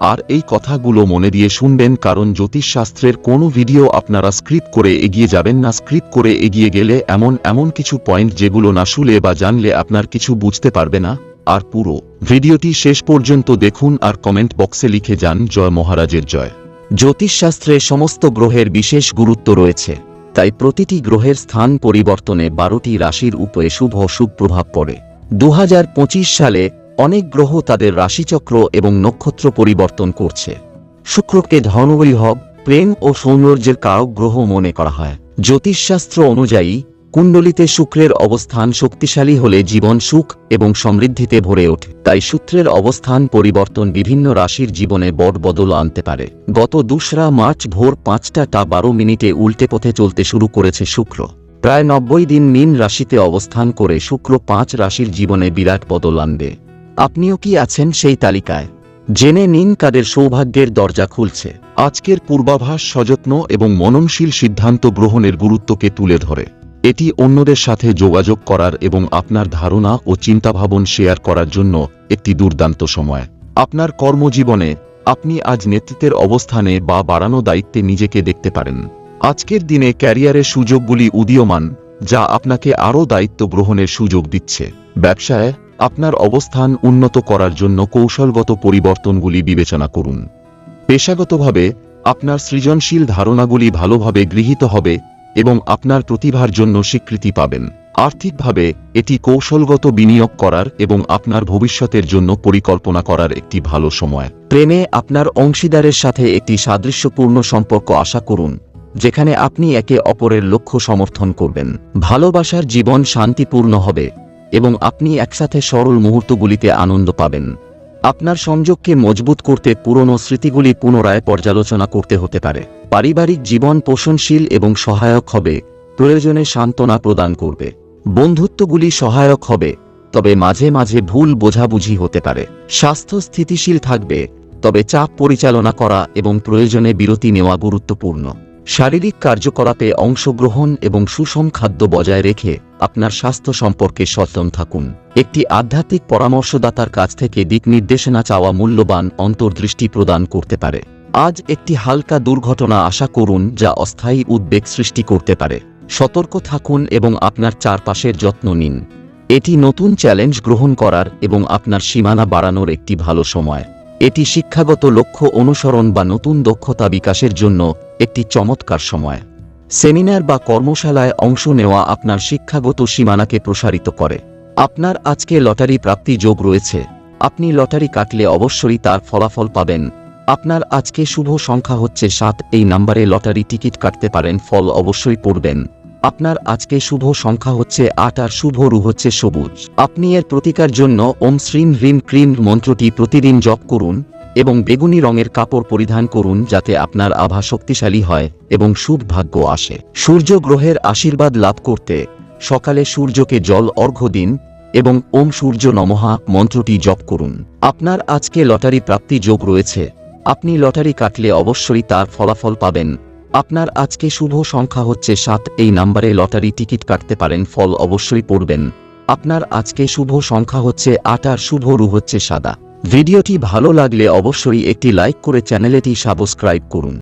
আর এই কথাগুলো মনে দিয়ে শুনবেন কারণ জ্যোতিষশাস্ত্রের কোনো ভিডিও আপনারা স্ক্রিপ্ট করে এগিয়ে যাবেন না। স্ক্রিপ্ট করে এগিয়ে গেলে এমন এমন কিছু পয়েন্ট যেগুলো না শুলে বা জানলে আপনার কিছু বুঝতে পারবে না। আর পুরো ভিডিওটি শেষ পর্যন্ত দেখুন আর কমেন্ট বক্সে লিখে যান, জয় মহারাজের জয়। জ্যোতিষশাস্ত্রে সমস্ত গ্রহের বিশেষ গুরুত্ব রয়েছে। তাই প্রতিটি গ্রহের স্থান পরিবর্তনে বারোটি রাশির উপরে শুভ অশুভ প্রভাব পড়ে। দু হাজার পঁচিশ সালে অনেক গ্রহ তাদের রাশিচক্র এবং নক্ষত্র পরিবর্তন করছে। শুক্রকে ধনবৈভব প্রেম ও সৌন্দর্যের কারক গ্রহ মনে করা হয়। জ্যোতিষশাস্ত্র অনুযায়ী, কুণ্ডলিতে শুক্রের অবস্থান শক্তিশালী হলে জীবন সুখ এবং সমৃদ্ধিতে ভরে ওঠে। তাই সূত্রের অবস্থান পরিবর্তন বিভিন্ন রাশির জীবনে বড় বদল আনতে পারে। গত দোসরা মার্চ ভোর পাঁচটা টা বারো মিনিটে উল্টে পথে চলতে শুরু করেছে শুক্র। প্রায় নব্বই দিন মীন রাশিতে অবস্থান করে শুক্র পাঁচ রাশির জীবনে বিরাট বদল আনবে। আপনিও কি আছেন সেই তালিকায়? জেনে নিন কাদের সৌভাগ্যের দরজা খুলছে। আজকের পূর্বাভাস সযত্ন এবং মননশীল সিদ্ধান্ত গ্রহণের গুরুত্বকে তুলে ধরে। এটি অন্যদের সাথে যোগাযোগ করার এবং আপনার ধারণা ও চিন্তাভাবন শেয়ার করার জন্য একটি দুর্দান্ত সময়। আপনার কর্মজীবনে আপনি আজ নেতৃত্বের অবস্থানে বা বাড়ানো দায়িত্বে নিজেকে দেখতে পারেন। আজকের দিনে ক্যারিয়ারের সুযোগগুলি উদীয়মান, যা আপনাকে আরও দায়িত্ব গ্রহণের সুযোগ দিচ্ছে। ব্যবসায় আপনার অবস্থান উন্নত করার জন্য কৌশলগত পরিবর্তনগুলি বিবেচনা করুন। পেশাগতভাবে, আপনার সৃজনশীল ধারণাগুলি ভালোভাবে গৃহীত হবে এবং আপনার প্রতিভার জন্য স্বীকৃতি পাবেন। আর্থিকভাবে, এটি কৌশলগত বিনিয়োগ করার এবং আপনার ভবিষ্যতের জন্য পরিকল্পনা করার একটি ভালো সময়। প্রেমে আপনার অংশীদারের সাথে একটি সাদৃশ্যপূর্ণ সম্পর্ক আশা করুন, যেখানে আপনি একে অপরের লক্ষ্য সমর্থন করবেন। ভালোবাসার জীবন শান্তিপূর্ণ হবে। এবং আপনি একসাথে সরল মুহূর্তগুলিতে আনন্দ পাবেন। আপনার সংযোগকে মজবুত করতে পুরনো স্মৃতিগুলি পুনরায় পর্যালোচনা করতে হতে পারে। পারিবারিক জীবন পোষণশীল এবং সহায়ক হবে, প্রয়োজনে সান্ত্বনা প্রদান করবে। বন্ধুত্বগুলি সহায়ক হবে, তবে মাঝে মাঝে ভুল বোঝাবুঝি হতে পারে। স্বাস্থ্য স্থিতিশীল থাকবে, তবে চাপ পরিচালনা করা এবং প্রয়োজনে বিরতি নেওয়া গুরুত্বপূর্ণ। শারীরিক কার্যকলাপে অংশগ্রহণ এবং সুষম খাদ্য বজায় রেখে আপনার স্বাস্থ্য সম্পর্কে সচেতন থাকুন। একটি আধ্যাত্মিক পরামর্শদাতার কাছ থেকে দিক নির্দেশনা চাওয়া মূল্যবান অন্তর্দৃষ্টি প্রদান করতে পারে। আজ একটি হালকা দুর্ঘটনা আশা করুন যা অস্থায়ী উদ্বেগ সৃষ্টি করতে পারে। সতর্ক থাকুন এবং আপনার চারপাশের যত্ন নিন। এটি নতুন চ্যালেঞ্জ গ্রহণ করার এবং আপনার সীমানা বাড়ানোর একটি ভালো সময়। এটি শিক্ষাগত লক্ষ্য অনুসরণ বা নতুন দক্ষতা বিকাশের জন্য একটি চমৎকার সময়। সেমিনার বা কর্মশালায় অংশ নেওয়া আপনার শিক্ষাগত সীমানাকে প্রসারিত করে। আপনার আজকে লটারি প্রাপ্তি যোগ রয়েছে। আপনি লটারি কাটলে অবশ্যই তার ফলাফল পাবেন। আপনার আজকে শুভ সংখ্যা হচ্ছে সাত, এই নাম্বারে লটারি টিকিট কাটতে পারেন, ফল অবশ্যই পড়বেন। আপনার আজকে শুভ সংখ্যা হচ্ছে আট আর শুভ রু হচ্ছে সবুজ। আপনি এর প্রতিকার জন্য ওম শ্রীম হ্রিম ক্রিম মন্ত্রটি প্রতিদিন জপ করুন। এবং বেগুনি রঙের কাপড় পরিধান করুন যাতে আপনার আভা শক্তিশালী হয় এবং শুভ ভাগ্য আসে। সূর্য গ্রহের আশীর্বাদ লাভ করতে সকালে সূর্যকে জল অর্ঘ্য দিন এবং ওম সূর্য নমহা মন্ত্রটি জপ করুন। আপনার আজকে লটারি প্রাপ্তি যোগ রয়েছে। আপনি লটারি কাটলে অবশ্যই তার ফলাফল পাবেন। আপনার আজকে শুভ সংখ্যা হচ্ছে সাত। এই নাম্বারে লটারি টিকিট কাটতে পারেন, ফল অবশ্যই পড়বেন। আপনার আজকে শুভ সংখ্যা হচ্ছে আট আর শুভ রু হচ্ছে সাদা। ভিডিওটি ভালো লাগলে অবশ্যই একটি লাইক করে চ্যানেলটি সাবস্ক্রাইব করুন।